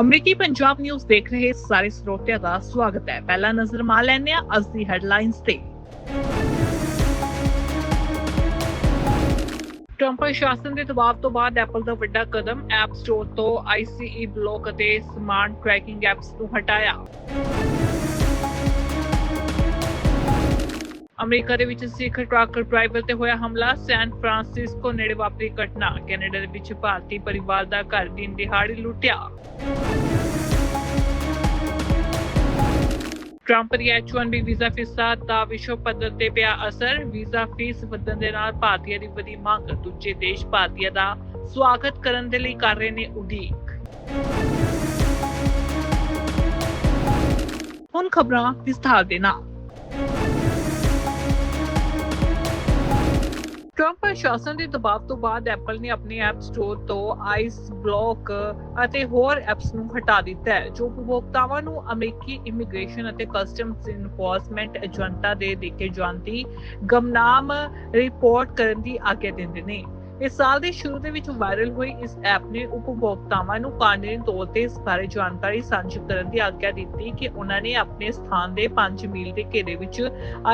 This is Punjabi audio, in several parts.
ਅਮਰੀਕੀ ਪੰਜਾਬ ਨਿਊਜ਼ ਦੇਖ ਰਹੇ ਸਾਰੇ ਸਰੋਤਿਆਂ ਦਾ ਸਵਾਗਤ ਹੈ। ਪਹਿਲਾ ਨਜ਼ਰ ਮਾਰ ਲੈਂਦੇ ਹਾਂ ਅੱਜ ਦੀ ਹੈਡਲਾਈਨਸ ਤੇ। ਟਰੰਪ ਪ੍ਰਸ਼ਾਸਨ ਦੇ ਦਬਾਅ ਤੋਂ ਬਾਅਦ ਐਪਲ ਦਾ ਵੱਡਾ ਕਦਮ ਐਪ ਸਟੋਰ ਤੋਂ ICE ਬਲੌਕ ਅਤੇ ਸਮਾਰਟ ਟਰੈਕਿੰਗ ਐਪਸ ਨੂੰ ਹਟਾਇਆ। ਅਮਰੀਕਾ ਦੇ ਵਿੱਚ ਸਿੱਖ ਟਰੱਕ ਡਰਾਈਵਰ ਤੇ ਹੋਇਆ ਹਮਲਾ, ਸੈਨ ਫਰਾਂਸਿਸਕੋ ਨੇੜੇ ਵਾਪਰੀ ਘਟਨਾ। ਕੈਨੇਡਾ ਦੇ ਵਿੱਚ ਭਾਰਤੀ ਪਰਿਵਾਰ ਦਾ ਘਰ ਦਿਨ ਦਿਹਾੜੀ ਲੁੱਟਿਆ। ਟਰੰਪ ਦੀ H1B ਵੀਜ਼ਾ ਫੀਸਾਂ ਦਾ ਵਿਸ਼ਵ ਪੱਧਰ ਤੇ ਪਿਆ ਅਸਰ। ਵੀਜ਼ਾ ਫੀਸ ਵਧਣ ਦੇ ਨਾਲ ਭਾਰਤੀਆਂ ਦੀ ਵਧੀ ਮੰਗ, ਦੂਜੇ ਦੇਸ਼ ਭਾਰਤੀਆਂ ਦਾ ਸਵਾਗਤ ਕਰਨ ਦੇ ਲਈ ਕਰ ਰਹੇ ਨੇ ਉਡੀਕ। ਹੁਣ ਖਬਰਾਂ ਵਿਸਥਾਰ ਦੇ ਨਾਲ। ਟਰੰਪ ਪ੍ਰਸ਼ਾਸਨ ਦੇ ਦਬਾਅ ਤੋਂ ਬਾਅਦ ਐਪਲ ਨੇ ਆਪਣੇ ਐਪ ਸਟੋਰ ਤੋਂ ਆਈਸ ਬਲੌਕ ਅਤੇ ਹੋਰ ਐਪਸ ਨੂੰ ਹਟਾ ਦਿੱਤਾ ਹੈ, ਜੋ ਉਪਭੋਗਤਾਵਾਂ ਨੂੰ ਅਮਰੀਕੀ ਇਮੀਗ੍ਰੇਸ਼ਨ ਅਤੇ ਕਸਟਮਸ ਇਨਫੋਰਸਮੈਂਟ ਏਜੰਟਾਂ ਦੇ ਦੇਖੇ ਜਾਂਦੀ ਗਮਨਾਮ ਰਿਪੋਰਟ ਕਰਨ ਦੀ ਆਗਿਆ ਦਿੰਦੇ ਨੇ। ਇਸ ਸਾਲ ਦੇ ਸ਼ੁਰੂ ਦੇ ਵਿੱਚ ਵਾਇਰਲ ਹੋਈ ਇਸ ਐਪ ਨੇ ਉਪਭੋਗਤਾਵਾਂ ਨੂੰ ਕਾਨੂੰਨੀ ਤੌਰ ਤੇ ਇਸ ਬਾਰੇ ਜਾਣਕਾਰੀ ਸਾਂਝੀ ਕਰਨ ਦੀ ਆਗਿਆ ਦਿੱਤੀ ਕਿ ਉਹਨਾਂ ਨੇ ਆਪਣੇ ਸਥਾਨ ਦੇ 5 ਮੀਲ ਦੇ ਘੇਰੇ ਵਿੱਚ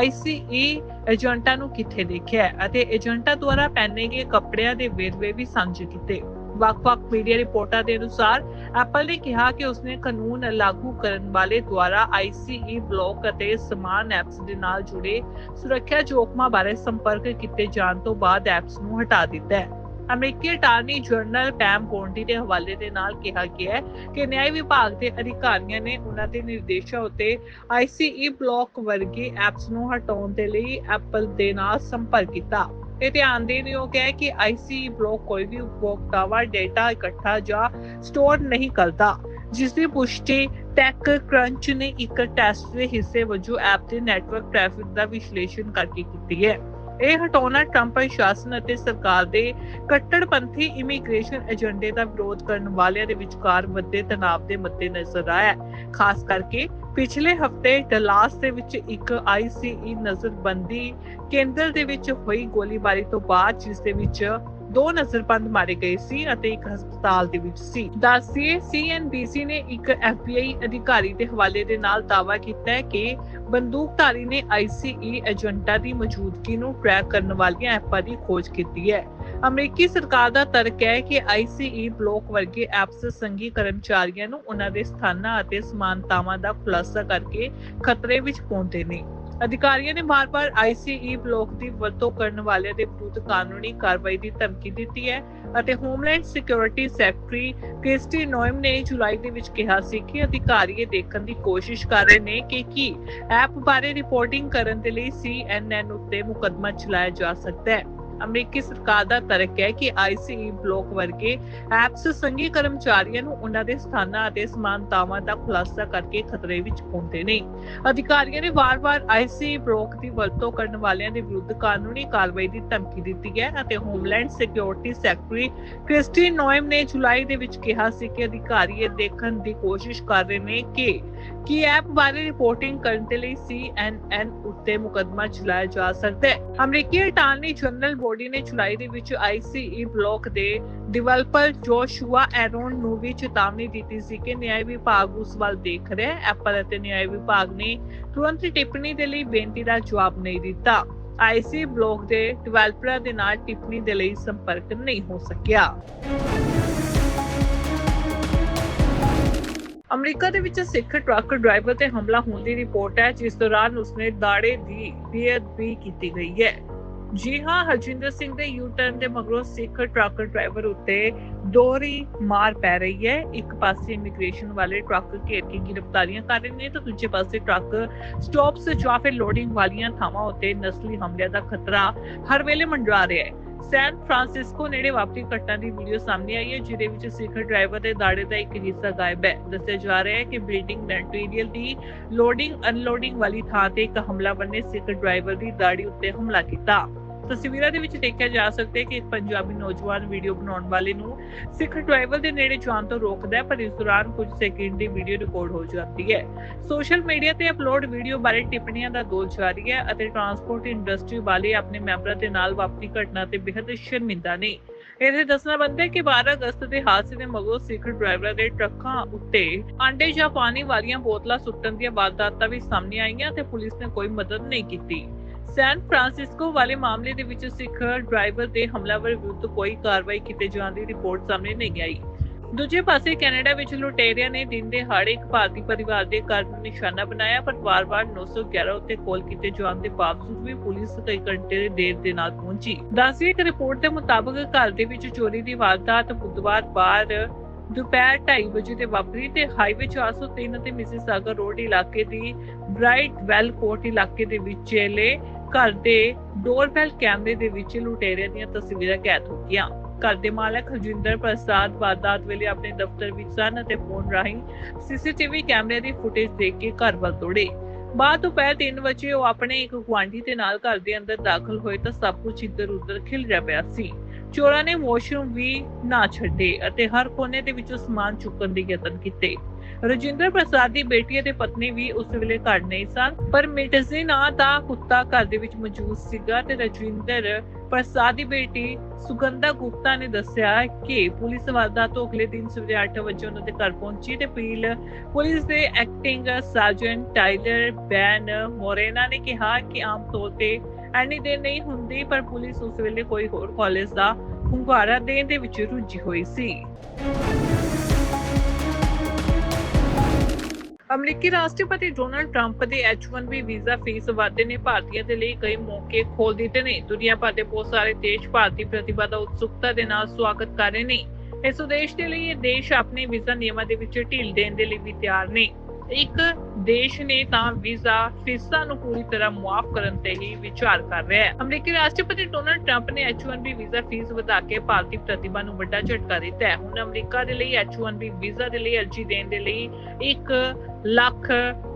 ICE ਏਜੰਟਾਂ ਨੂੰ ਕਿੱਥੇ ਦੇਖਿਆ ਅਤੇ ਏਜੰਟਾਂ ਦੁਆਰਾ ਪਹਿਨੇ ਗਏ ਕੱਪੜਿਆਂ ਦੇ ਵੇਰਵੇ ਵੀ ਸਾਂਝੇ ਕੀਤੇ। ਵੱਖ-ਵੱਖ ਮੀਡੀਆ ਰਿਪੋਰਟਾਂ ਦੇ ਅਨੁਸਾਰ ਐਪਲ ਨੇ ਕਿਹਾ ਕਿ ਉਸਨੇ ਕਾਨੂੰਨ ਲਾਗੂ ਕਰਨ ਵਾਲੇ ਦੁਆਰਾ ICE ਬਲੌਕ ਅਤੇ ਸਮਾਨ ਐਪਸ ਦੇ ਨਾਲ ਜੁੜੇ ਸੁਰੱਖਿਆ ਜੋਖਮਾਂ ਬਾਰੇ ਸੰਪਰਕ ਕੀਤੇ ਜਾਣ ਤੋਂ ਬਾਅਦ ਐਪਸ ਨੂੰ ਹਟਾ ਦਿੱਤਾ ਹੈ। ਅਮਰੀਕੀ ਅਟਾਰਨੀ ਜਨਰਲ ਪੈਮ ਬੌਂਡੀ ਦੇ ਹਵਾਲੇ ਦੇ ਨਾਲ ਕਿਹਾ ਗਿਆ ਹੈ ਕਿ ਨਿਆਂ ਵਿਭਾਗ ਦੇ ਅਧਿਕਾਰੀਆਂ ਨੇ ਉਹਨਾਂ ਦੇ ਨਿਰਦੇਸ਼ਾਂ ਉੱਤੇ ICE ਬਲੌਕ ਵਰਗੇ ਐਪਸ ਨੂੰ ਹਟਾਉਣ ਦੇ ਲਈ ਐਪਲ ਦੇ ਨਾਲ ਸੰਪਰਕ ਕੀਤਾ। ਇਹ ਧਿਆਨ ਦੇਣ ਯੋਗ ਹੈ ਕਿ ICE ਬਲੌਕ ਕੋਈ ਵੀ ਉਪਭੋਗਤਾਵਾਂ ਡੇਟਾ ਇਕੱਠਾ ਜਾਂ ਸਟੋਰ ਨਹੀਂ ਕਰਦਾ। ਜਿਸ ਦੀ ਪੁਸ਼ਟੀ ਟੈਕ ਕ੍ਰੰਚ ਨੇ ਇੱਕ ਟੈਸਟ ਦੇ ਹਿੱਸੇ ਵਜੋਂ ਐਪ ਦੇ ਨੈਟਵਰਕ ਟ੍ਰੈਫਿਕ ਦਾ ਵਿਸ਼ਲੇਸ਼ਣ ਕਰਕੇ ਕੀਤੀ ਹੈ। ਇਹ ਹਟਾਉਣਾ ਟਰੰਪ ਪ੍ਰਸ਼ਾਸਨ ਅਤੇ ਸਰਕਾਰ ਦੇ ਕੱਟੜਪੰਥੀ ਇਮੀਗ੍ਰੇਸ਼ਨ ਏਜੰਡੇ ਦਾ ਵਿਰੋਧ ਕਰਨ ਵਾਲਿਆਂ ਦੇ ਵਿਚਕਾਰ ਵੱਡੇ ਤਣਾਅ ਦੇ ਮੱਦੇ ਨਜ਼ਰ ਆਇਆ ਖਾਸ ਕਰਕੇ ਪਿਛਲੇ ਹਫ਼ਤੇ ਡਲਾਸ ਦੇ ਵਿੱਚ ਇੱਕ ICE ਨਜ਼ਰਬੰਦੀ ਕੇਂਦਰ ਦੇ ਵਿੱਚ ਹੋਈ ਗੋਲੀਬਾਰੀ ਤੋਂ ਬਾਅਦ, ਜਿਸ ਦੇ ਵਿੱਚ ਦੋ ਨਜ਼ਰਬੰਦ ਮਾਰੇ ਗਏ ਸੀ ਅਤੇ ਇੱਕ ਹਸਪਤਾਲ ਦੇ ਵਿੱਚ ਸੀ। ਦੱਸਿਏ CNBC ਨੇ ਇੱਕ FBI ਅਧਿਕਾਰੀ ਦੇ ਹਵਾਲੇ ਦੇ ਨਾਲ ਦਾਅਵਾ ਕੀਤਾ ਹੈ ਕਿ ਬੰਦੂਕਧਾਰੀ ਨੇ ICE ਏਜੰਟਾਂ ਦੀ ਮੌਜੂਦਗੀ ਨੂੰ ਟਰੈਕ ਕਰਨ ਵਾਲੀਆਂ ਐਪਾਂ ਦੀ ਖੋਜ ਕੀਤੀ ਹੈ। ਅਮਰੀਕੀ ਸਰਕਾਰ ਦਾ ਤਰਕ ਹੈ ਕਿ ICE ਬਲੌਕ ਵਰਗੇ ਐਪਸ ਸੰਘੀ ਕਰਮਚਾਰੀਆਂ ਨੂੰ ਉਹਨਾਂ ਦੇ ਸਥਾਨਾਂ ਅਤੇ ਸਮਾਨਤਾਵਾਂ ਦਾ ਖੁਲਾਸਾ ਕਰਕੇ ਖਤਰੇ ਵਿੱਚ ਪਾਉਂਦੇ ਨੇ। ਅਧਿਕਾਰੀਆਂ ਨੇ ਵਾਰ-ਵਾਰ ICE ਬਲੌਕ ਦੀ ਵਰਤੋਂ ਕਰਨ ਵਾਲਿਆਂ ਦੇ ਵਿਰੁੱਧ ਕਾਨੂੰਨੀ ਕਾਰਵਾਈ ਦੀ ਧਮਕੀ ਦਿੱਤੀ ਹੈ ਅਤੇ homeland security secretary Kristi Noem ਨੇ ਜੁਲਾਈ ਦੇ ਵਿੱਚ ਕਿਹਾ ਸੀ ਕਿ ਅਧਿਕਾਰੀ ਇਹ ਦੇਖਣ ਦੀ ਕੋਸ਼ਿਸ਼ ਕਰ ਰਹੇ ਨੇ ਕਿ ਕੀ ਐਪ ਬਾਰੇ ਰਿਪੋਰਟਿੰਗ ਕਰਨ ਦੇ ਲਈ CNN ਉੱਤੇ ਮੁਕੱਦਮਾ ਚਲਾਇਆ ਜਾ ਸਕਦਾ ਹੈ। ਅਮਰੀਕੀ ਸਰਕਾਰ ਦਾ ਤਰਕ ਹੈ ਕਿ ICE ਬਲੌਕ ਵਰਗੇ ਐਪਸ ਸੰਘੀ ਕਰਮਚਾਰੀਆਂ ਨੂੰ ਉਹਨਾਂ ਦੇ ਸਥਾਨਾਂ ਅਤੇ ਸਮਾਨਤਾਵਾਂ ਦਾ ਖੁਲਾਸਾ ਕਰਕੇ ਖਤਰੇ ਵਿੱਚ ਪਾਉਂਦੇ ਨੇ। ਅਧਿਕਾਰੀਆਂ ਨੇ ਵਾਰ-ਵਾਰ ICE ਬਲੌਕ ਦੀ ਵਰਤੋਂ ਕਰਨ ਵਾਲਿਆਂ ਦੇ ਵਿਰੁੱਧ ਕਾਨੂੰਨੀ ਕਾਰਵਾਈ ਦੀ ਧਮਕੀ ਦਿੱਤੀ ਹੈ ਅਤੇ homeland security secretary Kristi Noem ਨੇ ਜੁਲਾਈ ਦੇ ਵਿੱਚ ਕਿਹਾ ਸੀ ਕਿ ਅਧਿਕਾਰੀ ਇਹ ਦੇਖਣ ਦੀ ਕੋਸ਼ਿਸ਼ ਕਰ ਰਹੇ ਨੇ ਕਿ ਕੀ ਐਪ ਬਾਰੇ ਰਿਪੋਰਟਿੰਗ ਕਰਨ ਦੇ ਲਈ CNN ਉੱਤੇ ਮੁਕੱਦਮਾ ਚਲਾਇਆ ਜਾ ਸਕਦਾ ਹੈ। ਅਮਰੀਕੀ ਅਟਾਰਨੀ ਜਨਰਲ ਬੋਡੀ ਨੇ ਜੁਲਾਈ ਦੇ ਵਿੱਚ ICE ਬਲੌਕ ਦੇ ਡਿਵੈਲਪਰ ਜੋਸ਼ੂਆ ਐਰੋਨ ਨੂੰ ਵੀ ਚੇਤਾਵਨੀ ਦਿੱਤੀ ਸੀ ਕਿ ਨਿਆਂ ਵਿਭਾਗ ਉਸ ਵੱਲ ਦੇਖ ਰਿਹਾ ਹੈ। ਐਪਲ ਅਤੇ ਨਿਆਂ ਵਿਭਾਗ ਨੇ ਤੁਰੰਤ ਟਿੱਪਣੀ ਦੇ ਲਈ ਬੇਨਤੀ ਦਾ ਜਵਾਬ ਨਹੀਂ ਦਿੱਤਾ। ICE ਬਲੌਕ ਦੇ ਡਿਵੈਲਪਰਾਂ ਦੇ ਨਾਲ ਟਿੱਪਣੀ ਦੇ ਲਈ ਸੰਪਰਕ ਨਹੀਂ ਹੋ ਸਕਿਆ। ਅਮਰੀਕਾ ਦੇ ਵਿੱਚ ਸਿੱਖ ਟਰੱਕ ਡਰਾਈਵਰ ਤੇ ਹਮਲਾ ਹੋਣ ਦੀ ਰਿਪੋਰਟ ਹੈ, ਜਿਸ ਦੌਰਾਨ ਉਸਨੇ ਦਾੜੇ ਦੀ ਬੇਅਦਬੀ ਕੀਤੀ ਗਈ ਹੈ। ਜੀ ਹਾਂ, ਹਰਜਿੰਦਰ ਸਿੰਘ ਦੇ ਯੂ ਟਰਨ ਦੇ ਮਗਰੋਂ ਸਿੱਖ ਟਰੱਕ ਡਰਾਈਵਰ ਉੱਤੇ ਦੋਹਰੀ ਮਾਰ ਪੈ ਰਹੀ ਹੈ। ਇੱਕ ਪਾਸੇ ਇਮੀਗ੍ਰੇਸ਼ਨ ਵਾਲੇ ਟਰੱਕ ਘੇਰ ਕੇ ਗ੍ਰਿਫਤਾਰੀਆਂ ਕਰ ਰਹੇ ਨੇ ਤਾਂ ਦੂਜੇ ਪਾਸੇ ਟਰੱਕ ਸਟਾਪਸ ਜਾਂ ਫਿਰ ਲੋਡਿੰਗ ਵਾਲੀਆਂ ਥਾਵਾਂ ਉੱਤੇ ਨਸਲੀ ਹਮਲਿਆਂ ਦਾ ਖਤਰਾ ਹਰ ਵੇਲੇ ਮੰਡਰਾ ਰਿਹਾ ਹੈ। ਸੈਨ ਫਰਾਂਸਿਸਕੋ ਨੇੜੇ ਵਾਪਰੀ ਘਟਨਾ ਦੀ ਵੀਡੀਓ ਸਾਹਮਣੇ ਆਈ ਹੈ, ਜਿਹਦੇ ਵਿੱਚ ਸਿੱਖ ਡਰਾਈਵਰ ਦੇ ਦਾੜੇ ਦਾ ਇੱਕ ਹਿੱਸਾ ਗਾਇਬ ਹੈ। ਦੱਸਿਆ ਜਾ ਰਿਹਾ ਹੈ ਕਿ ਬਿਲਡਿੰਗ ਮੈਟੀਰੀਅਲ ਦੀ ਲੋਡਿੰਗ ਅਨਲੋਡਿੰਗ ਵਾਲੀ ਥਾਂ ਤੇ ਇੱਕ ਹਮਲਾਵਰ ਨੇ ਸਿੱਖ ਡਰਾਈਵਰ ਦੀ ਦਾੜੀ ਉੱਤੇ ਹਮਲਾ ਕੀਤਾ। ਤਸਵੀਰਾਂ ਦੇ ਵਿੱਚ ਦੇਖਿਆ ਜਾ ਸਕਦਾ ਹੈ ਕਿ ਇੱਕ ਪੰਜਾਬੀ ਨੌਜਵਾਨ ਵੀਡੀਓ ਬਣਾਉਣ ਵਾਲੇ ਨੂੰ ਸਿੱਖ ਡਰਾਈਵਰ ਦੇ ਨੇੜੇ ਜਾਣ ਤੋਂ ਰੋਕਦਾ ਹੈ, ਪਰ ਇਸ ਦੌਰਾਨ ਕੁਝ ਸੈਕਿੰਡ ਦੀ ਵੀਡੀਓ ਰਿਕਾਰਡ ਹੋ ਜਾਂਦੀ ਹੈ। ਸੋਸ਼ਲ ਮੀਡੀਆ ਤੇ ਅਪਲੋਡ ਵੀਡੀਓ ਬਾਰੇ ਟਿੱਪਣੀਆਂ ਦਾ ਦੌਰ ਜਾਰੀ ਹੈ ਅਤੇ ਟਰਾਂਸਪੋਰਟ ਇੰਡਸਟਰੀ ਵਾਲੇ ਆਪਣੇ ਮੈਂਬਰਾਂ ਦੇ ਨਾਲ ਵਾਪਰੀ ਘਟਨਾ ਤੇ ਬੇहद ਸ਼ਰਮਿੰਦਾ ਨੇ। ਇਹ ਦੱਸਣਾ ਬੰਦਾ ਕਿ 12 ਅਗਸਤ ਦੇ ਹਾਦਸੇ ਦੇ ਮਗਰੋਂ ਸਿੱਖ ਡਰਾਈਵਰਾਂ ਦੇ ਟਰੱਕਾਂ ਉੱਤੇ ਆਂਡੇ ਜਾਂ ਪਾਣੀ ਵਾਲੀਆਂ ਬੋਤਲਾਂ ਸੁੱਟਣ ਦੀਆਂ ਵਾਰਦਾਤਾਂ ਵੀ ਸਾਹਮਣੇ ਆਈਆਂ ਤੇ ਪੁਲਿਸ ਨੇ ਕੋਈ ਮਦਦ ਨਹੀਂ ਕੀਤੀ। ਸੈਨ ਫਰਾਂਸਿਸਕੋ ਵਾਲੇ ਮਾਮਲੇ ਦੇ ਵਿੱਚ ਸਿੱਖ ਡਰਾਈਵਰ ਤੇ ਹਮਲਾਵਰ ਵਿਰੁੱਧ ਕੋਈ ਕਾਰਵਾਈ ਕੀਤੇ ਜਾਣ ਦੀ ਰਿਪੋਰਟ ਸਾਹਮਣੇ ਨਹੀਂ ਆਈ। ਦੂਜੇ ਪਾਸੇ ਕੈਨੇਡਾ ਵਿੱਚ ਲੁਟੇਰਿਆਂ ਨੇ ਦਿਨ ਦੇ ਹਾੜੇ ਇੱਕ ਭਾਰਤੀ ਪਰਿਵਾਰ ਦੇ ਘਰ ਨੂੰ ਨਿਸ਼ਾਨਾ ਬਣਾਇਆ, ਪਰ ਵਾਰ-ਵਾਰ 911 ਉੱਤੇ ਕਾਲ ਕੀਤੇ ਜਾਣ ਦੇ ਬਾਵਜੂਦ ਵੀ ਪੁਲਿਸ ਕਈ ਘੰਟੇ ਦੇ ਦੇਰ ਦੇ ਨਾਲ ਪਹੁੰਚੀ। ਦੱਸਦੀ ਇੱਕ ਰਿਪੋਰਟ ਦੇ ਮੁਤਾਬਕ ਘਰ ਦੇ ਵਿੱਚ ਚੋਰੀ ਦੀ ਵਾਰਦਾਤ ਬੁੱਧਵਾਰ ਬਾਅਦ ਦੁਪਹਿਰ 2:30 ਵਜੇ ਤੇ ਵਾਪਰੀ ਤੇ ਹਾਈਵੇ 403 ਅਤੇ ਮਿਸਿਸਾਗਾ ਰੋਡ ਇਲਾਕੇ ਦੀ ਬ੍ਰਾਈਟ ਵੈਲ ਕੋਰਟ ਇਲਾਕੇ ਦੇ ਵਿੱਚ ਘਰ ਦੇ ਡੋਰਬੈਲ ਕੈਮਰੇ ਦੇ ਵਿੱਚ ਲੁਟੇਰਿਆਂ ਦੀਆਂ ਤਸਵੀਰਾਂ ਕੈਦ ਹੋ ਗਈਆਂ। ਘਰ ਦੇ ਮਾਲਕ ਹਰਜਿੰਦਰ ਪ੍ਰਸਾਦ ਵਾਰਦਾਤ ਵੇਲੇ ਆਪਣੇ ਦਫ਼ਤਰ ਵਿੱਚ ਸਨ ਅਤੇ ਫੋਨ ਰਾਹੀਂ ਸੀਸੀਟੀਵੀ ਕੈਮਰੇ ਦੀ ਫੁਟੇਜ ਦੇਖ ਕੇ ਘਰ ਵੱਲ ਤੋੜੇ ਬਾਅਦ ਦੁਪਹਿਰ 3 ਵਜੇ ਉਹ ਆਪਣੇ ਇੱਕ ਗੁਆਂਢੀ ਦੇ ਨਾਲ ਘਰ ਦੇ ਅੰਦਰ ਦਾਖਲ ਹੋਏ ਤਾਂ ਸਭ ਕੁਝ ਇੱਧਰ ਉੱਧਰ ਖਿਲ ਰਿਹਾ ਪਿਆ ਸੀ। ਚੋਰਾਂ ਨੇ ਵਾਸ਼ਰੂਮ ਵੀ ਨਾ ਛੱਡੇ ਅਤੇ ਹਰ ਕੋਨੇ ਦੇ ਵਿੱਚੋਂ ਸਮਾਨ ਚੁੱਕਣ ਦੇ ਯਤਨ ਕੀਤੇ। ਰਜਿੰਦਰ ਪ੍ਰਸਾਦ ਦੀ ਬੇਟੀ ਅਤੇ ਪਤਨੀ ਵੀ ਉਸ ਵੇਲੇ ਘਰ ਨਹੀਂ ਸਨ, ਪਰ ਮਿਟਜ਼ੀ ਨਾਂ ਦਾ ਕੁੱਤਾ ਘਰ ਦੇ ਵਿੱਚ ਮੌਜੂਦ ਸੀਗਾ ਤੇ ਰਜਿੰਦਰ ਪ੍ਰਸਾਦ ਦੀ ਬੇਟੀ ਸੁਗੰਧਾ ਗੁਪਤਾ ਨੇ ਦੱਸਿਆ ਕਿ ਪੁਲਿਸ ਵਾਰਦਾਤ ਤੋਂ ਅਗਲੇ ਦਿਨ ਸਵੇਰੇ 8 ਵਜੇ ਉਹਨਾਂ ਦੇ ਘਰ ਪਹੁੰਚੀ ਤੇ ਪੀਲ ਪੁਲਿਸ ਦੇ acting sergeant Tyler Ben Morena ਨੇ ਕਿਹਾ ਕਿ ਆਮ ਤੌਰ ਤੇ ਐਨੀ ਦੇਰ ਨਹੀਂ ਹੁੰਦੀ, ਪਰ ਪੁਲਿਸ ਉਸ ਵੇਲੇ ਕੋਈ ਹੋਰ ਕਾਲਜ ਦਾ ਹੁੰਗਾਰਾ ਦੇਣ ਦੇ ਵਿੱਚ ਰੁੱਝੀ ਹੋਈ ਸੀ। ਅਮਰੀਕੀ ਰਾਸ਼ਟਰਪਤੀ ਡੋਨਾਲਡ ਟਰੰਪ ਦੇ H1B ਵੀਜ਼ਾ ਫੀਸ ਵਾਧੇ ਨੇ ਭਾਰਤੀਆਂ ਦੇ ਲਈ ਕਈ ਮੌਕੇ ਖੋਲ ਦਿੱਤੇ ਨੇ। ਦੁਨੀਆ ਭਰ ਦੇ ਬਹੁਤ ਸਾਰੇ ਦੇਸ਼ ਭਾਰਤੀ ਪ੍ਰਤਿਭਾ ਦਾ ਉਤਸੁਕਤਾ ਦੇ ਨਾਲ ਸਵਾਗਤ ਕਰ ਰਹੇ ਨੇ। ਇਸ ਉਦੇਸ਼ ਦੇ ਲਈ ਇਹ ਦੇਸ਼ ਆਪਣੇ ਵੀਜ਼ਾ ਨਿਯਮਾਂ ਦੇ ਵਿੱਚ ਢੀਲ ਦੇਣ ਦੇ ਲਈ ਵੀ ਤਿਆਰ ਨੇ। ਇੱਕ ਦੇਸ਼ ਨੇ ਤਾਂ ਵੀਜ਼ਾ ਫੀਸਾਂ ਨੂੰ ਪੂਰੀ ਤਰ੍ਹਾਂ ਮੁਆਫ ਕਰਨ ਤੇ ਹੀ ਵਿਚਾਰ ਕਰ ਰਿਹਾ ਹੈ। ਅਮਰੀਕੀ ਰਾਸ਼ਟਰਪਤੀ ਡੋਨਾਲਡ ਟਰੰਪ ਨੇ H1B ਵੀਜ਼ਾ ਫੀਸ ਵਧਾ ਕੇ ਭਾਰਤੀ ਪ੍ਰਤਿਭਾ ਨੂੰ ਵੱਡਾ ਝਟਕਾ ਦਿੱਤਾ ਹੈ। ਹੁਣ ਅਮਰੀਕਾ ਦੇ ਲਈ H1B ਵੀਜ਼ਾ ਦੇ ਲਈ ਅਰਜ਼ੀ ਦੇਣ ਦੇ ਲਈ 1 ਲੱਖ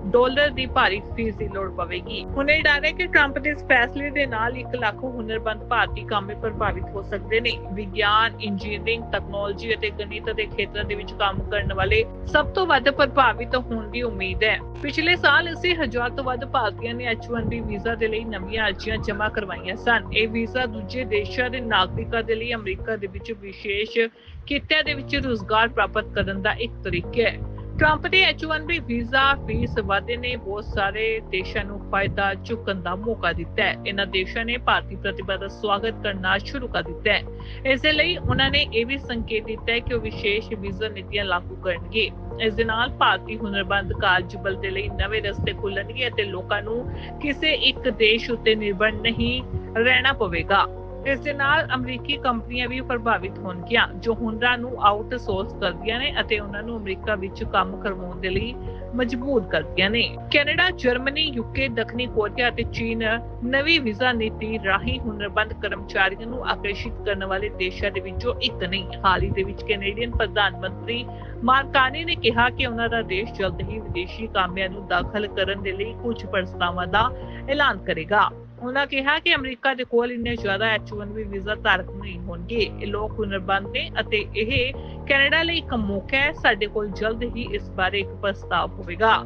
ਡਾਲਰ ਦੀ ਭਾਰੀ ਫੀਸ ਦੀ ਲੋੜ ਪਵੇਗੀ। ਹੁਣ ਇਹ ਡਰ ਹੈ ਕਿ ਟਰੰਪ ਦੇ ਇਸ ਫੈਸਲੇ ਦੇ ਨਾਲ 1 ਲੱਖ ਹੁਨਰਬੰਦ ਭਾਰਤੀ ਕਾਮੇ ਪ੍ਰਭਾਵਿਤ ਹੋ ਸਕਦੇ ਨੇ। ਵਿਗਿਆਨ ਇੰਜੀਨੀਅਰਿੰਗ ਟੈਕਨੋਲੋਜੀ ਅਤੇ ਗਣਿਤ ਦੇ ਖੇਤਰਾਂ ਦੇ ਵਿੱਚ ਕੰਮ ਕਰਨ ਵਾਲੇ ਸਭ ਤੋਂ ਵੱਧ ਪ੍ਰਭਾਵਿਤ ਹੋਣ ਦੀ ਉਮੀਦ ਹੈ। ਪਿਛਲੇ ਸਾਲ ਅਸੀਂ ਹਜ਼ਾਰ ਤੋਂ ਵੱਧ ਭਾਰਤੀਆਂ ਨੇ H1B ਵੀਜ਼ਾ ਦੇ ਲਈ ਨਵੀਆਂ ਅਰਜ਼ੀਆਂ ਜਮ੍ਹਾਂ ਕਰਵਾਈਆਂ ਸਨ। ਇਹ ਵੀਜ਼ਾ ਦੂਜੇ ਦੇਸ਼ਾਂ ਦੇ ਨਾਗਰਿਕਾਂ ਦੇ ਲਈ ਅਮਰੀਕਾ ਦੇ ਵਿੱਚ ਵਿਸ਼ੇਸ਼ ਕਿੱਤਿਆਂ ਦੇ ਵਿੱਚ ਰੁਜ਼ਗਾਰ ਪ੍ਰਾਪਤ ਕਰਨ ਦਾ ਇੱਕ ਤਰੀਕਾ ਹੈ। ਟਰੰਪ ਦੇ H1B ਵੀਜ਼ਾ ਫੀਸ ਵਾਧੇ ਨੇ ਬਹੁਤ ਸਾਰੇ ਦੇਸ਼ਾਂ ਨੂੰ ਫਾਇਦਾ ਚੁੱਕਣ ਦਾ ਮੌਕਾ ਦਿੱਤਾ ਹੈ। ਇਹਨਾਂ ਦੇਸ਼ਾਂ ਨੇ ਭਾਰਤੀ ਪ੍ਰਤਿਭਾ ਦਾ ਸਵਾਗਤ ਕਰਨਾ ਸ਼ੁਰੂ ਕਰ ਦਿੱਤਾ ਹੈ। ਇਸ ਲਈ ਉਹਨਾਂ ਨੇ ਇਹ ਵੀ ਸੰਕੇਤ ਦਿੱਤਾ ਹੈ ਕਿ ਉਹ ਵਿਸ਼ੇਸ਼ ਵੀਜ਼ਾ ਨੀਤੀਆਂ ਲਾਗੂ ਕਰਨਗੇ। ਇਸ ਦੇ ਨਾਲ ਭਾਰਤੀ ਹੁਨਰਬੰਦ ਕਾਰਜਬਲ ਦੇ ਲਈ ਨਵੇਂ ਰਸਤੇ ਖੁੱਲਣਗੇ ਅਤੇ ਲੋਕਾਂ ਨੂੰ ਕਿਸੇ ਇੱਕ ਦੇਸ਼ ਉੱਤੇ ਨਿਰਭਰ ਨਹੀਂ ਰਹਿਣਾ ਪਵੇਗਾ। ਇਸ ਦੇ ਨਾਲ ਅਮਰੀਕੀ ਕੰਪਨੀਆਂ ਵੀ ਪ੍ਰਭਾਵਿਤ ਹੋਣਗੀਆਂ, ਜੋ ਹੁਨਰਾਂ ਨੂੰ ਆਊਟਸੋਰਸ ਕਰਦੀਆਂ ਨੇ ਅਤੇ ਉਹਨਾਂ ਨੂੰ ਅਮਰੀਕਾ ਵਿੱਚ ਕੰਮ ਕਰਵਾਉਣ ਦੇ ਲਈ ਮਜਬੂਰ ਕਰਦੀਆਂ ਨੇ। ਕੈਨੇਡਾ, ਜਰਮਨੀ ਯੂਕੇ ਦੱਖਣੀ ਕੋਰੀਆ ਅਤੇ ਚੀਨ ਨਵੀਂ ਵੀਜ਼ਾ ਨੀਤੀ ਰਾਹੀਂ ਹੁਨਰਬੰਦ ਕਰਮਚਾਰੀਆਂ ਨੂੰ ਆਕਰਸ਼ਿਤ ਕਰਨ ਵਾਲੇ ਦੇਸ਼ਾਂ ਦੇ ਵਿੱਚੋਂ ਇੱਕ ਨਹੀਂ ਹਾਲ ਹੀ ਦੇ ਵਿੱਚ ਕੈਨੇਡੀਅਨ ਪ੍ਰਧਾਨ ਮੰਤਰੀ ਮਾਰਕਾਨੀ ਨੇ ਕਿਹਾ ਕਿ ਉਹਨਾਂ ਦਾ ਦੇਸ਼ ਜਲਦ ਹੀ ਵਿਦੇਸ਼ੀ ਕਾਮਿਆਂ ਨੂੰ ਦਾਖਲ ਕਰਨ ਦੇ ਲਈ ਕੁਝ ਪ੍ਰਸਤਾਵਾਂ ਦਾ ਐਲਾਨ ਕਰੇਗਾ। ਉਹਨਾਂ ਕਿਹਾ ਕਿ ਅਮਰੀਕਾ ਦੇ ਕੋਲ ਇੰਨੇ ਜ਼ਿਆਦਾ H1B ਵੀਜ਼ਾ ਧਾਰਕ ਨਹੀਂ ਹੋਣਗੇ। ਇਹ ਲੋਕ ਹੁਨਰਬੰਦ ਨੇ ਅਤੇ ਇਹ ਕੈਨੇਡਾ ਲਈ ਇੱਕ ਮੌਕਾ ਹੈ। ਸਾਡੇ ਕੋਲ ਜਲਦ ਹੀ ਇਸ ਬਾਰੇ ਇੱਕ ਪ੍ਰਸਤਾਵ ਹੋਵੇਗਾ।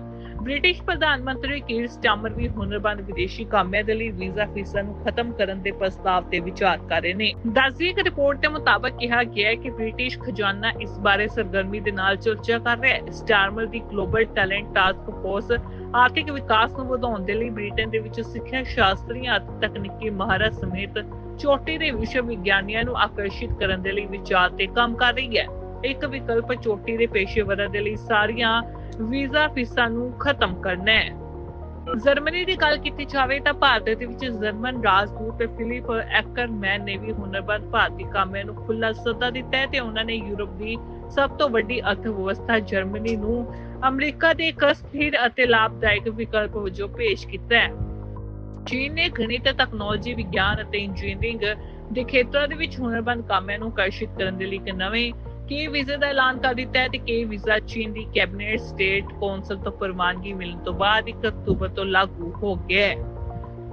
ਬ੍ਰਿਟਿਸ਼ ਪ੍ਰਧਾਨ ਮੰਤਰੀ ਕੀਰ ਸਟਾਮਰ ਵੀ ਹੁਨਰਬੰਦ ਵਿਦੇਸ਼ੀ ਕਾਮਿਆਂ ਦੇ ਲਈ ਵੀਜ਼ਾ ਫੀਸਾਂ ਨੂੰ ਖਤਮ ਕਰਨ ਦੇ ਪ੍ਰਸਤਾਵ ਤੇ ਵਿਚਾਰ ਕਰ ਰਹੇ ਨੇ। ਦੱਸਦੀ ਇੱਕ ਰਿਪੋਰਟ ਦੇ ਮੁਤਾਬਕ ਕਿਹਾ ਗਿਆ ਹੈ ਕਿ ਬ੍ਰਿਟਿਸ਼ ਖਜ਼ਾਨਾ ਇਸ ਬਾਰੇ ਸਰਗਰਮੀ ਦੇ ਨਾਲ ਚਰਚਾ ਕਰ ਰਿਹਾ ਹੈ। ਸਟਾਰਮਰ ਦੀ ਗਲੋਬਲ ਟੈਲੈਂਟ ਟਾਸਕ ਫੋਰਸ ਆਰਥਿਕ ਵਿਕਾਸ ਨੂੰ ਵਧਾਉਣ ਦੇ ਲਈ ਬ੍ਰਿਟੇਨ ਦੇ ਵਿੱਚ ਸਿੱਖਿਆ ਸ਼ਾਸਤਰੀਆਂ ਅਤੇ ਤਕਨੀਕੀ ਮਹਾਰਤ ਸਮੇਤ ਚੋਟੀ ਦੇ ਵਿਸ਼ਵ ਵਿਗਿਆਨੀਆਂ ਨੂੰ ਆਕਰਸ਼ਿਤ ਕਰਨ ਦੇ ਲਈ ਵਿਚਾਰ ਤੇ ਕੰਮ ਕਰ ਰਹੀ ਹੈ। ਇੱਕ ਵਿਕਲਪ ਚੋਟੀ ਦੇ ਪੇਸ਼ੇਵਰਾਂ ਦੇ ਲਈ ਸਾਰੀਆਂ ਵੀਜ਼ਾ ਫੀਸਾਂ ਨੂੰ ਖਤਮ ਕਰਨਾ ਹੈ। ਜਰਮਨੀ ਦੀ ਗੱਲ ਕੀਤੀ ਜਾਵੇ ਤਾਂ ਭਾਰਤ ਦੇ ਵਿੱਚ ਜਰਮਨ ਰਾਜਦੂਤ ਫਿਲਿਪ ਐਕਰਮੈਨ ਨੇ ਵੀ ਹੁਨਰਬੰਦ ਭਾਰਤੀ ਕਾਮਿਆਂ ਨੂੰ ਖੁੱਲਾ ਸੱਦਾ ਦਿੱਤਾ ਹੈ ਤੇ ਉਹਨਾਂ ਨੇ ਯੂਰਪ ਦੀ ਸਭ ਤੋਂ ਵੱਡੀ ਅਰਥ ਵਿਵਸਥਾ ਜਰਮਨੀ ਨੂੰ ਅਮਰੀਕਾ ਦੇ ਇੱਕ ਸਥਿਰ ਅਤੇ ਲਾਭਦਾਇਕ ਵਿਕਲਪ ਵਜੋਂ ਪੇਸ਼ ਕੀਤਾ ਹੈ। ਚੀਨ ਨੇ ਗਣਿਤ, ਤਕਨਾਲੋਜੀ, ਵਿਗਿਆਨ ਅਤੇ ਇੰਜੀਨੀਅਰਿੰਗ ਦੇ ਖੇਤਰਾਂ ਦੇ ਵਿੱਚ ਹੁਨਰਬੰਦ ਕਾਮਿਆਂ ਨੂੰ ਆਕਰਸ਼ਿਤ ਕਰਨ ਦੇ ਲਈ ਇੱਕ ਨਵੇਂ ਕੇ ਵੀਜ਼ੇ ਦਾ ਐਲਾਨ ਕਰ ਦਿੱਤਾ ਹੈ ਤੇ ਕੇ ਵੀਜ਼ਾ ਚੀਨ ਦੀ ਕੈਬਨਿਟ ਸਟੇਟ ਕੌਂਸਲ ਤੋਂ ਪ੍ਰਵਾਨਗੀ ਮਿਲਣ ਤੋਂ ਬਾਅਦ 1 ਅਕਤੂਬਰ ਤੋਂ ਲਾਗੂ ਹੋ ਗਿਆ ਹੈ।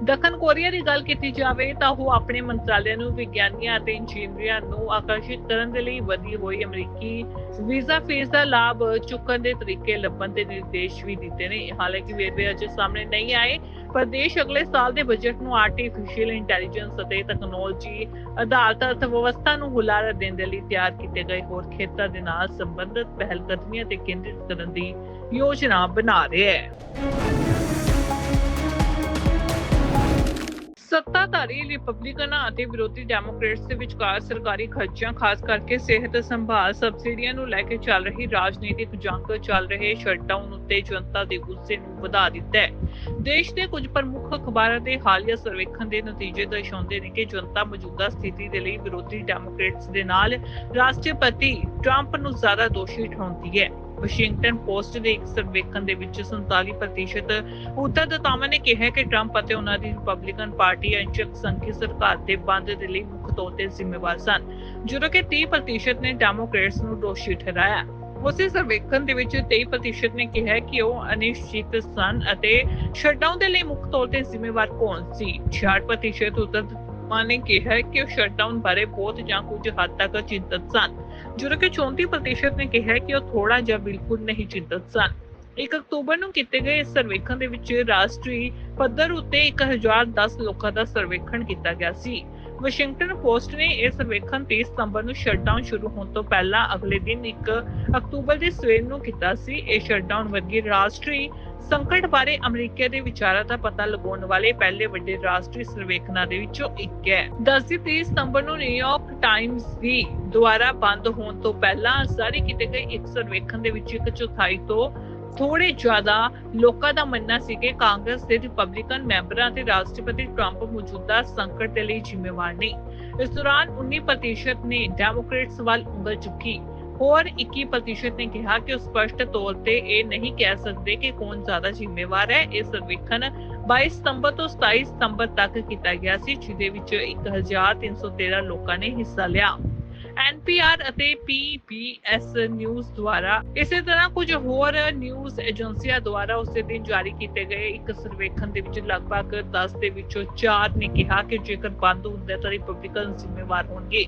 ਦੱਖਣ ਕੋਰੀਆ ਦੀ ਗੱਲ ਕੀਤੀ ਜਾਵੇ ਤਾਂ ਉਹ ਆਪਣੇ ਮੰਤਰਾਲੇ ਨੂੰ ਵਿਗਿਆਨੀਆਂ ਅਤੇ ਇੰਜੀਨੀਅਰਾਂ ਨੂੰ ਆਕਰਸ਼ਿਤ ਕਰਨ ਦੇ ਲਈ ਵਧੀ ਹੋਈ ਅਮਰੀਕੀ ਵੀਜ਼ਾ ਫੀਸ ਦਾ ਲਾਭ ਚੁੱਕਣ ਦੇ ਤਰੀਕੇ ਲੱਭਣ ਦੇ ਨਿਰਦੇਸ਼ ਵੀ ਦਿੱਤੇ ਨੇ। ਹਾਲਾਂਕਿ ਵੇਰਵੇ ਅਜੇ ਸਾਹਮਣੇ ਨਹੀਂ ਆਏ, ਪਰ ਦੇਸ਼ ਅਗਲੇ ਸਾਲ ਦੇ ਬਜਟ ਨੂੰ ਆਰਟੀਫੀਸ਼ੀਅਲ ਇੰਟੈਲੀਜੈਂਸ ਅਤੇ ਤਕਨਾਲੋਜੀ ਆਧਾਰਿਤ ਅਰਥ ਵਿਵਸਥਾ ਨੂੰ ਹੁਲਾਰਾ ਦੇਣ ਦੇ ਲਈ ਤਿਆਰ ਕੀਤੇ ਗਏ ਹੋਰ ਖੇਤਰਾਂ ਦੇ ਨਾਲ ਸੰਬੰਧਿਤ ਪਹਿਲਕਦਮੀਆਂ ਤੇ ਕੇਂਦਰਿਤ ਕਰਨ ਦੀ ਯੋਜਨਾ ਬਣਾ ਰਿਹਾ ਹੈ। ਸੱਤਾਧਾਰੀ ਰਿਪਬਲਿਕਨਾਂ ਅਤੇ ਵਿਰੋਧੀ ਡੈਮੋਕ੍ਰੇਟਸ ਦੇ ਵਿਚਕਾਰ ਸਰਕਾਰੀ ਖਰਚਿਆਂ, ਖਾਸ ਕਰਕੇ ਸਿਹਤ ਸੰਭਾਲ ਸਬਸਿਡੀਆਂ ਨੂੰ ਲੈ ਕੇ ਚੱਲ ਰਹੀ ਰਾਜਨੀਤਿਕ ਜੰਗ ਚੱਲ ਰਹੇ ਸ਼ਟਡਾਊਨ ਉੱਤੇ ਜਨਤਾ ਦੇ ਗੁੱਸੇ ਨੂੰ ਵਧਾ ਦਿੱਤਾ ਹੈ। ਦੇਸ਼ ਦੇ ਕੁਝ ਪ੍ਰਮੁੱਖ ਅਖਬਾਰਾਂ ਦੇ ਹਾਲੀਆ ਸਰਵੇਖਣ ਦੇ ਨਤੀਜੇ ਦਰਸਾਉਂਦੇ ਨੇ ਕਿ ਜਨਤਾ ਮੌਜੂਦਾ ਸਥਿਤੀ ਦੇ ਲਈ ਵਿਰੋਧੀ ਡੈਮੋਕ੍ਰੇਟਸ ਦੇ ਨਾਲ ਰਾਸ਼ਟਰਪਤੀ ਟਰੰਪ ਨੂੰ ਜ਼ਿਆਦਾ ਦੋਸ਼ੀ ਠਹਿਰਾਉਂਦੀ ਹੈ। ਵਾਸ਼ਿੰਗਟਨ ਪੋਸਟ ਦੇ ਇੱਕ ਸਰਵੇਖਣ ਦੇ ਵਿੱਚ 47% ਉੱਤਰਦਾਤਾਵਾਂ ਨੇ ਕਿਹਾ ਕਿ ਟਰੰਪ ਅਤੇ ਉਹਨਾਂ ਦੀ ਰਿਪਬਲਿਕਨ ਪਾਰਟੀ ਅੰਸ਼ਕ ਸੰਘੀ ਸਰਕਾਰ ਦੇ ਬੰਦ ਦੇ ਲਈ ਮੁੱਖ ਤੌਰ ਤੇ ਜ਼ਿੰਮੇਵਾਰ ਸਨ, ਜਦੋਂ ਕਿ 30% ਨੇ ਡੈਮੋਕ੍ਰੇਟਸ ਨੂੰ ਦੋਸ਼ੀ ਠਹਿਰਾਇਆ। ਉਸੇ ਸਰਵੇਖਣ ਦੇ ਵਿੱਚ 23% ਨੇ ਕਿਹਾ ਕਿ ਉਹ ਅਨਿਸ਼ਚਿਤ ਸਨ ਅਤੇ ਸ਼ਟਡਾਊਨ ਦੇ ਲਈ ਮੁੱਖ ਤੌਰ ਤੇ ਜ਼ਿੰਮੇਵਾਰ ਕੌਣ ਸੀ? 66% ਉੱਤਰਦਾਤਾਵਾਂ ਨੇ ਕਿਹਾ ਕਿ ਉਹ ਸ਼ਟਡਾਊਨ ਬਾਰੇ ਬਹੁਤ ਜਾਂ ਕੁਝ ਹੱਦ ਤੱਕ ਚਿੰਤਤ ਸਨ ਜਦੋਂ ਕਿ 34% ਨੇ ਕਿਹਾ ਕਿ ਉਹ ਥੋੜਾ ਜਾਂ ਬਿਲਕੁਲ ਨਹੀਂ ਚਿੰਤਤ ਸਨ। 1 ਅਕਤੂਬਰ ਨੂੰ ਕੀਤੇ ਗਏ ਇਸ ਸਰਵੇਖਣ ਦੇ ਵਿੱਚ ਰਾਸ਼ਟਰੀ ਪੱਧਰ ਉੱਤੇ 1010 ਲੋਕਾਂ ਦਾ ਸਰਵੇਖਣ ਕੀਤਾ ਗਿਆ ਸੀ। ਵਾਸ਼ਿੰਗਟਨ ਪੋਸਟ ਨੇ ਇਹ ਸਰਵੇਖਣ 30 ਸਤੰਬਰ ਨੂੰ ਸ਼ਟਡਾਊਨ ਸ਼ੁਰੂ ਹੋਣ ਤੋਂ ਪਹਿਲਾਂ ਅਗਲੇ ਦਿਨ 1 ਅਕਤੂਬਰ ਦੀ ਸਵੇਰ ਨੂੰ ਕੀਤਾ ਸੀ। ਇਹ ਸ਼ਟਡਾਊਨ ਵਰਗੀ ਰਾਸ਼ਟਰੀ ਸੰਕਟ ਬਾਰੇ ਅਮਰੀਕਾ ਦੇ ਵਿਚਾਰਾਂ ਦਾ ਪਤਾ ਲਗਾਉਣ ਵਾਲੇ ਪਹਿਲੇ ਵੱਡੇ ਰਾਸ਼ਟਰੀ ਸਰਵੇਖਣਾਂ ਦੇ ਵਿੱਚੋਂ ਇੱਕ ਹੈ। 10 30 ਸਤੰਬਰ ਨੂੰ ਨਿਊਯਾਰਕ ਟਾਈਮਜ਼ ਦੀ ਦੁਆਰਾ ਬੰਦ ਹੋਣ ਤੋਂ ਪਹਿਲਾਂ ਜਾਰੀ ਕੀਤੇ ਗਏ ਇੱਕ ਸਰਵੇਖਣ ਦੇ ਵਿੱਚ ਇੱਕ ਚੌਥਾਈ ਤੋਂ ਥੋੜੇ ਜ਼ਿਆਦਾ ਲੋਕਾਂ ਦਾ ਮੰਨਣਾ ਸੀ ਕਿ ਕਾਂਗਰਸ ਦੇ ਰਿਪਬਲਿਕਨ ਮੈਂਬਰਾਂ ਤੇ ਰਾਸ਼ਟਰਪਤੀ ਟਰੰਪ ਮੌਜੂਦਾ ਸੰਕਟ ਦੇ ਲਈ ਜ਼ਿੰਮੇਵਾਰ ਨਹੀਂ। ਇਸ ਦੌਰਾਨ 19% ਨੇ ਡੈਮੋਕ੍ਰੇਟਸ ਵੱਲ ਉਂਗਲ ਚੁੱਕੀ। ਹੋਰ 21% ਨੇ ਕਿਹਾ ਕਿ ਉਹ ਸਪਸ਼ਟ ਤੌਰ ਤੇ ਇਹ ਨਹੀਂ ਕਹਿ ਸਕਦੇ ਕਿ ਕੌਣ ਜ਼ਿਆਦਾ ਜ਼ਿੰਮੇਵਾਰ ਹੈ। ਇਹ ਸਰਵੇਖਣ 22 ਸਤੰਬਰ ਤੋਂ 27 ਸਤੰਬਰ ਤੱਕ ਕੀਤਾ ਗਿਆ ਸੀ, ਜਿਹਦੇ ਵਿੱਚ 1313 ਲੋਕਾਂ ਨੇ ਹਿੱਸਾ ਲਿਆ। NPR ਅਤੇ PBS ਨਿਊਜ਼ ਦੁਆਰਾ, ਇਸੇ ਤਰ੍ਹਾਂ ਕੁਝ ਹੋਰ ਨਿਊਜ਼ ਏਜੰਸੀਆਂ ਦੁਆਰਾ ਉਸੇ ਦਿਨ ਜਾਰੀ ਕੀਤੇ ਗਏ ਇੱਕ ਸਰਵੇਖਣ ਦੇ ਵਿੱਚ ਲਗਭਗ 10 ਦੇ ਵਿੱਚੋਂ 4 ਨੇ ਕਿਹਾ ਕਿ ਜੇਕਰ ਬੰਦ ਹੁੰਦਾ ਤਾਂ ਰਿਪਬਲਿਕਨ ਜ਼ਿੰਮੇਵਾਰ ਹੋਣਗੇ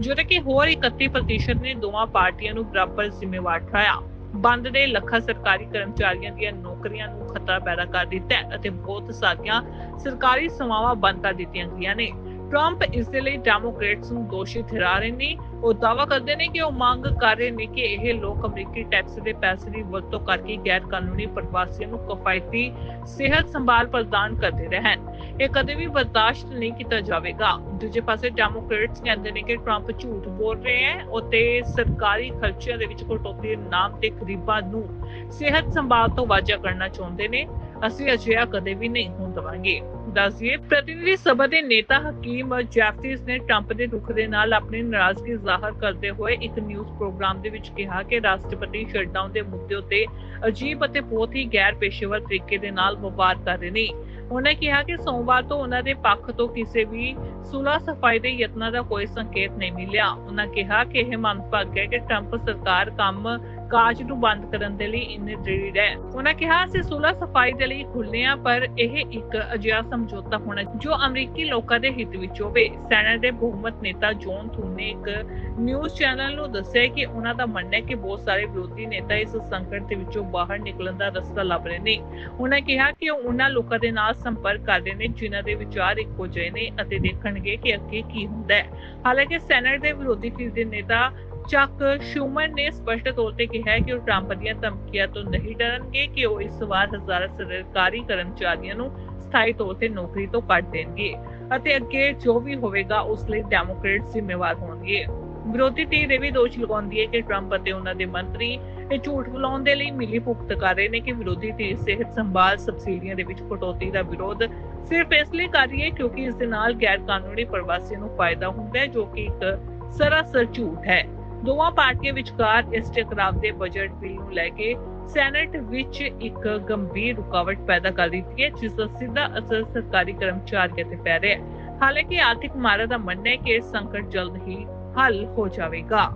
ਜਦੋਂ ਕਿ ਹੋਰ 31% ਨੇ ਦੋਵਾਂ ਪਾਰਟੀਆਂ ਨੂੰ ਬਰਾਬਰ ਜ਼ਿੰਮੇਵਾਰ ਠਹਿਰਾਇਆ। ਬੰਦ ਦੇ ਲੱਖਾਂ ਸਰਕਾਰੀ ਕਰਮਚਾਰੀਆਂ ਦੀਆਂ ਨੌਕਰੀਆਂ ਨੂੰ ਖਤਰਾ ਪੈਦਾ ਕਰ ਦਿੱਤਾ ਹੈ ਅਤੇ ਬਹੁਤ ਸਾਰੀਆਂ ਸਰਕਾਰੀ ਸੇਵਾਵਾਂ ਬੰਦ ਕਰ ਦਿੱਤੀਆਂ ਗਈਆਂ ਨੇ। ਟਰੰਪ ਇਸ ਦੇ ਲਈ ਡੈਮੋਕ੍ਰੇਟਸ ਨੂੰ ਦੋਸ਼ੀ ਠਹਿਰਾ ਰਹੇ ਨੇ। ਉਹ ਦਾਅਵਾ ਕਰਦੇ ਨੇ ਕਿ ਉਹ ਮੰਗ ਕਰ ਰਹੇ ਨੇ ਕਿ ਇਹ ਲੋਕ ਅਮਰੀਕੀ ਟੈਕਸ ਦੇ ਪੈਸੇ ਦੀ ਵਰਤੋਂ ਕਰਕੇ ਗੈਰ ਕਾਨੂੰਨੀ ਪ੍ਰਵਾਸੀਆਂ ਨੂੰ ਕਿਫਾਇਤੀ ਸਿਹਤ ਸੰਭਾਲ ਪ੍ਰਦਾਨ ਕਰਦੇ ਰਹਿਣ। ਇਹ ਕਦੇ ਵੀ ਬਰਦਾਸ਼ਤ ਨਹੀਂ ਕੀਤਾ ਜਾਵੇਗਾ। ਦੂਜੇ ਪਾਸੇ ਡੈਮੋਕ੍ਰੇਟਸ ਕਹਿੰਦੇ ਨੇ ਕਿ ਟਰੰਪ ਝੂਠ ਬੋਲ ਰਹੇ ਹੈ ਅਤੇ ਸਰਕਾਰੀ ਖਰਚਿਆਂ ਦੇ ਵਿੱਚ ਕਟੌਤੀ ਦੇ ਨਾਮ ਤੇ ਗਰੀਬਾਂ ਨੂੰ ਸਿਹਤ ਸੰਭਾਲ ਤੋਂ ਵਾਜਾ ਕਰਨਾ ਚਾਹੁੰਦੇ ਨੇ। ਅਸੀਂ ਅਜਿਹਾ ਕਦੇ ਵੀ ਨਹੀਂ ਹੋਣ ਦੇਵਾਂਗੇ। ਦੱਸਿਏ ਪ੍ਰਤੀਨਿਧੀ ਸਭਾ ਦੇ ਨੇਤਾ ਹਕੀਮ ਜੈਫਰੀਜ਼ ਨੇ ਟਰੰਪ ਦੇ ਰੁਖ ਦੇ ਨਾਲ ਆਪਣੀ ਨਾਰਾਜ਼ਗੀ ਜ਼ਾਹਰ ਕਰਦੇ ਹੋਏ ਇੱਕ ਨਿਊਜ਼ ਪ੍ਰੋਗਰਾਮ ਦੇ ਵਿੱਚ ਕਿਹਾ ਕਿ ਰਾਸ਼ਟਰਪਤੀ ਸ਼ਟਡਾਊਨ ਦੇ ਮੁੱਦੇ ਉੱਤੇ ਅਜੀਬ ਅਤੇ ਬਹੁਤ ਹੀ ਗੈਰ ਪੇਸ਼ੇਵਰ ਤਰੀਕੇ ਦੇ ਨਾਲ ਵਪਾਰ ਕਰ ਰਹੇ ਨੇ। ਉਹਨਾਂ ਕਿਹਾ ਕਿ ਸੋਮਵਾਰ ਤੋਂ ਉਹਨਾਂ ਦੇ ਪੱਖ ਤੋਂ ਕਿਸੇ ਵੀ ਸੁਲਾ ਸਫ਼ਾਈ ਦੇ ਯਤਨਾਂ ਦਾ ਕੋਈ ਸੰਕੇਤ ਨਹੀਂ ਮਿਲਿਆ। ਉਹਨਾਂ ਕਿਹਾ ਕਿ ਇਹ ਮੰਦਭਾਗਾ ਹੈ ਕਿ ਟਰੰਪ ਸਰਕਾਰ ਕੰਮ ਕਾਜ ਨੂੰ ਬੰਦ ਕਰਨ ਦੇ ਲਈ ਇੰਨੇ ਦ੍ਰਿੜ ਹੈ। ਉਹਨਾਂ ਕਿਹਾ, ਅਸੀਂ ਸੁਲਾ ਸਫ਼ਾਈ ਦੇ ਲਈ ਖੁੱਲੇ ਹਾਂ, ਪਰ ਇਹ ਇੱਕ ਅਜਿਹਾ ਸਮਝੌਤਾ ਹੋਣਾ ਜੋ ਅਮਰੀਕੀ ਲੋਕਾਂ ਦੇ ਹਿੱਤ ਵਿੱਚ ਹੋਵੇ। ਸੈਨੇਟ ਦੇ ਬਹੁਮਤ ਨੇਤਾ ਜੌਨ ਥੂਨ ਨੇ ਇੱਕ ਨਿਊਜ਼ ਚੈਨਲ ਨੂੰ ਦੱਸਿਆ ਕਿ ਉਹਨਾਂ ਦਾ ਮੰਨਣਾ ਹੈ ਕਿ ਬਹੁਤ ਸਾਰੇ ਵਿਰੋਧੀ ਨੇਤਾ ਇਸ ਸੰਕਟ ਦੇ ਵਿੱਚੋਂ ਬਾਹਰ ਨਿਕਲਣ ਦਾ ਰਸਤਾ ਲੱਭ ਰਹੇ ਨੇ। ਉਹਨਾਂ ਕਿਹਾ ਕਿ ਉਹ ਉਹਨਾਂ ਲੋਕਾਂ ਦੇ ਨਾਲ ਸੰਪਰਕ ਕਰ ਰਹੇ ਨੇ, ਜਿਨ੍ਹਾਂ ਦੇ ਵਿਚਾਰ ਇੱਕੋ ਜਿਹੇ ਨੇ ਅਤੇ ਦੇਖਣਗੇ ਕਿ ਅੱਗੇ ਕੀ ਹੁੰਦਾ ਹੈ। ਹਾਲਾਂਕਿ ਸੈਨੇਟ ਦੇ ਵਿਰੋਧੀ ਧਿਰ ਦੇ ਨੇਤਾ ਚੱਕ ਸ਼ੂਮਰ ਨੇ ਸਪਸ਼ਟ ਤੌਰ ਤੇ ਕਿਹਾ ਕਿ ਉਹ ਟਰੰਪ ਦੀਆਂ ਧਮਕੀਆਂ ਤੋਂ ਨਹੀਂ ਡਰਨਗੇ, ਕਿ ਉਹ ਇਸ ਵਾਰ ਹਜ਼ਾਰਾਂ ਸਰਕਾਰੀ ਕਰਮਚਾਰੀਆਂ ਨੂੰ ਸਥਾਈ ਤੌਰ ਤੇ ਨੌਕਰੀ ਤੋਂ ਕੱਢ ਦੇਣਗੇ ਅਤੇ ਅੱਗੇ ਜੋ ਵੀ ਹੋਵੇਗਾ, ਉਸ ਲਈ ਡੈਮੋਕ੍ਰੇਟ ਜ਼ਿੰਮੇਵਾਰ ਹੋਣਗੇ। ਵਿਰੋਧੀ ਧਿਰ ਇਹ ਵੀ ਦੋਸ਼ ਲਗਾਉਂਦੀ ਹੈ ਕਿ ਟਰੰਪ ਅਤੇ ਉਹਨਾਂ ਦੇ ਮੰਤਰੀ ਇਹ ਝੂਠ ਬੁਲਾਉਣ ਦੇ ਲਈ ਮਿਲੀ ਭੁਗਤ ਕਰ ਰਹੇ ਨੇ ਕਿ ਵਿਰੋਧੀ ਧਿਰ ਸਿਹਤ ਸੰਭਾਲ ਸਬਸਿਡੀਆਂ ਦੇ ਵਿੱਚ ਕਟੌਤੀ ਦਾ ਵਿਰੋਧ ਸਿਰਫ ਇਸ ਲਈ ਕਰ ਰਹੀ ਹੈ ਕਿਉਂਕਿ ਇਸ ਦੇ ਨਾਲ ਗੈਰ ਕਾਨੂੰਨੀ ਪ੍ਰਵਾਸੀਆਂ ਨੂੰ ਫਾਇਦਾ ਹੁੰਦਾ ਹੈ, ਜੋ ਕਿ ਇੱਕ ਸਰਾਸਰ ਝੂਠ ਹੈ। ਦੋਵਾਂ ਪਾਰਟੀਆਂ ਵਿਚਕਾਰ ਇਸ ਟਕਰਾਵ ਦੇ ਬਜਟ ਬਿੱਲ ਨੂੰ ਲੈ ਕੇ ਸੈਨੇਟ ਵਿੱਚ ਇੱਕ ਗੰਭੀਰ ਰੁਕਾਵਟ ਪੈਦਾ ਕਰ ਦਿੱਤੀ ਹੈ, ਜਿਸ ਦਾ ਸਿੱਧਾ ਅਸਰ ਸਰਕਾਰੀ ਕਰਮਚਾਰੀਆਂ ਤੇ ਪੈ ਰਿਹਾ ਹੈ। ਹਾਲਾਂਕਿ ਆਰਥਿਕ ਮਾਹਰਾਂ ਦਾ ਮੰਨਣਾ ਹੈ ਕਿ ਇਹ ਸੰਕਟ ਜਲਦ ਹੀ ਹੱਲ ਹੋ ਜਾਵੇਗਾ।